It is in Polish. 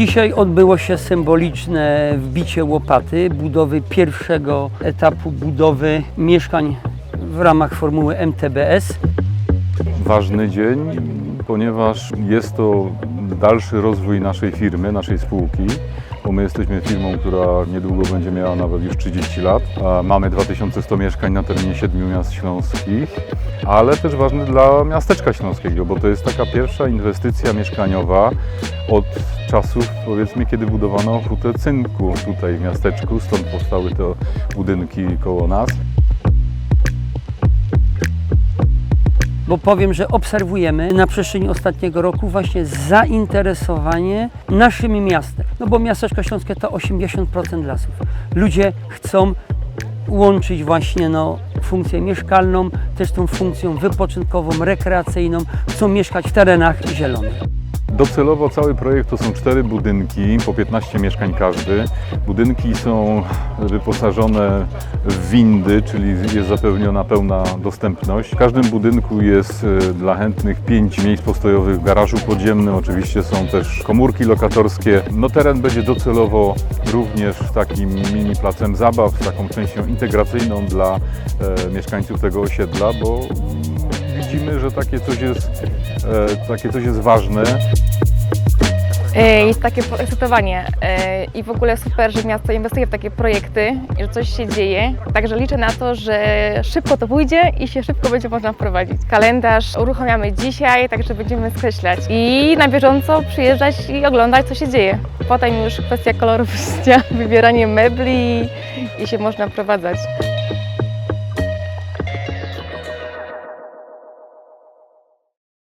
Dzisiaj odbyło się symboliczne wbicie łopaty budowy pierwszego etapu budowy mieszkań w ramach formuły MTBS. ważny dzień, ponieważ jest to dalszy rozwój naszej firmy, naszej spółki, bo my jesteśmy firmą, która niedługo będzie miała nawet już 30 lat. Mamy 2100 mieszkań na terenie 7 miast śląskich, ale też ważny dla miasteczka śląskiego, bo to jest taka pierwsza inwestycja mieszkaniowa od czasów, powiedzmy, kiedy budowano hutę cynku tutaj w miasteczku, stąd powstały te budynki koło nas. bo powiem, że obserwujemy na przestrzeni ostatniego roku właśnie zainteresowanie naszym miastem. No bo miasteczko śląskie to 80% lasów. Ludzie chcą łączyć właśnie no, funkcję mieszkalną, też tą funkcją wypoczynkową, rekreacyjną, chcą mieszkać w terenach zielonych. Docelowo cały projekt to są cztery budynki, po 15 mieszkań każdy. Budynki są wyposażone w windy, czyli jest zapewniona pełna dostępność. W każdym budynku jest e, dla chętnych pięć miejsc postojowych w garażu podziemnym. Oczywiście są też komórki lokatorskie. No teren będzie docelowo również takim mini placem zabaw, taką częścią integracyjną dla e, mieszkańców tego osiedla, bo widzimy, że takie coś jest, e, takie coś jest ważne. E, Jest takie poekscytowanie e, i w ogóle super, że miasto inwestuje w takie projekty że coś się dzieje. Także liczę na to, że szybko to pójdzie i się szybko będzie można wprowadzić. Kalendarz uruchamiamy dzisiaj, także będziemy skreślać i na bieżąco przyjeżdżać i oglądać, co się dzieje. Potem już kwestia kolorów wybieranie mebli i się można wprowadzać.